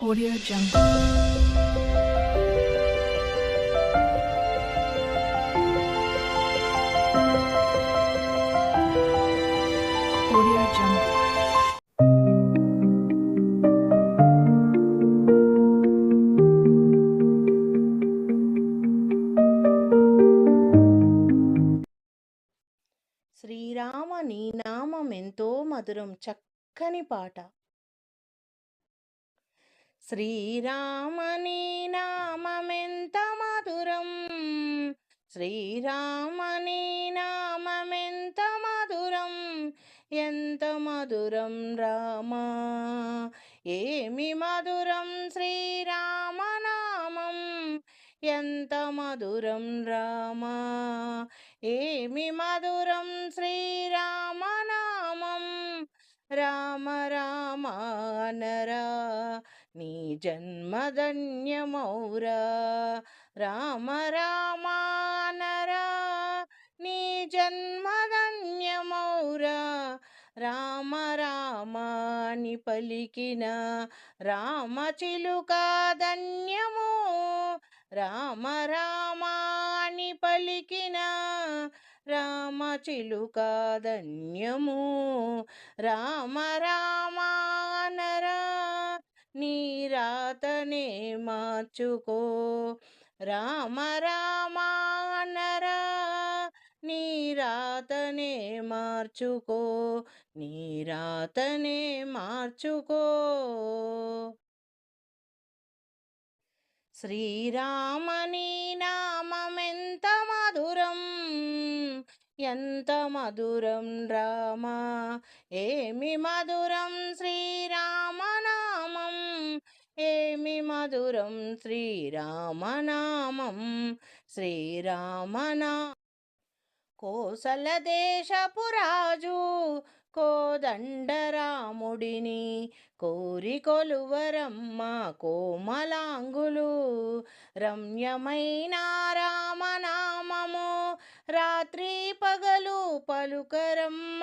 Audio Jungle. Srirama నీ నామం ఎంతో మధురం చక్కని పాట శ్రీరామని నీ మధురం. శ్రీరామని నీ మధురం. ఎంత మధురం రామా. ఏమి మధురం శ్రీరామనామం ఎంత మధురం రామా. ఏమి మధురం శ్రీరామనామం రామ రామ అనరా. నీ జన్మధన్యమౌరా. రామ రామానరా నీ జన్మధన్యమౌరా. రామ రామాని పలికిన రామ చిలుక ధన్యము. రామ రామాని పలికిన రామ చిలుక ధన్యము. రామ రామ రాతనే మార్చుకో. రామ రామానరా నీ రాతనే మార్చుకో. నీ రాతనే మార్చుకో. శ్రీరామని నామమెంత మధురం ఎంత మధురం రామా. ఏమి మధురం శ్రీరామ మధురం శ్రీరామనామం శ్రీరామనా కోసల దేశపురాజు కోదండరాముడిని కోరి కొలువరమ్మ కోమలాంగులు. రమ్యమైన రామనామము రాత్రి పగలు పలుకరమ్మ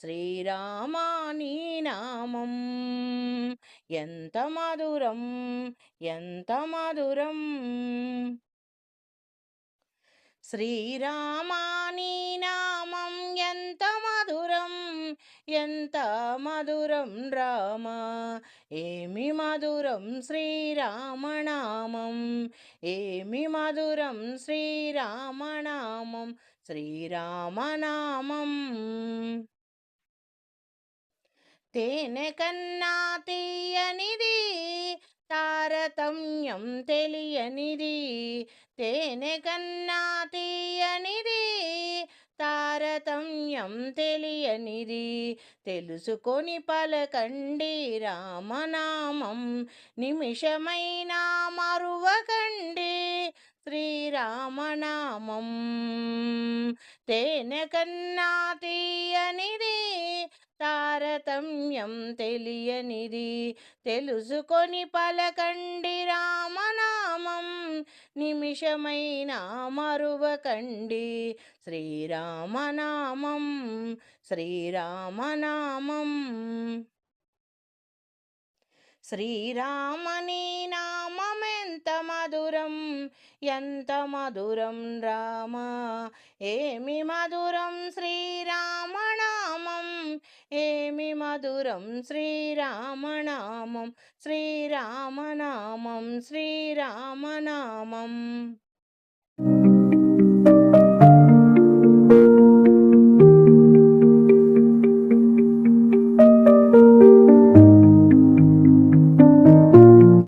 శ్రీరామాని నామం. ఎంత మధురం ఎంత మధురం. శ్రీరామాని నామం ఎంత మధురం ఎంత మధురం రామ ఏమి మధురం శ్రీరామనామం ఏమి మధురం శ్రీరామనామం శ్రీరామనామం తేనె కన్నా తీయనిది తారతమ్యం తెలియనిది తేనె కన్నా తీయనిది. తారతమ్యం తెలియనిది తెలుసుకొని పలకండి రామనామం. నిమిషమైన మరువకండి శ్రీరామనామం. తేనె కన్నా తీయనిది తారతమ్యం తెలియనిది. తెలుసుకొని పలకండి రామనామం. నిమిషమైన మరువకండి. శ్రీరామనామం శ్రీరామనామం. శ్రీరామని నామమెంత మధురం ఎంత మధురం రామ. ఏమి మధురం శ్రీ ఏమి మధురం శ్రీరామనామం శ్రీరామనామం శ్రీరామనామం.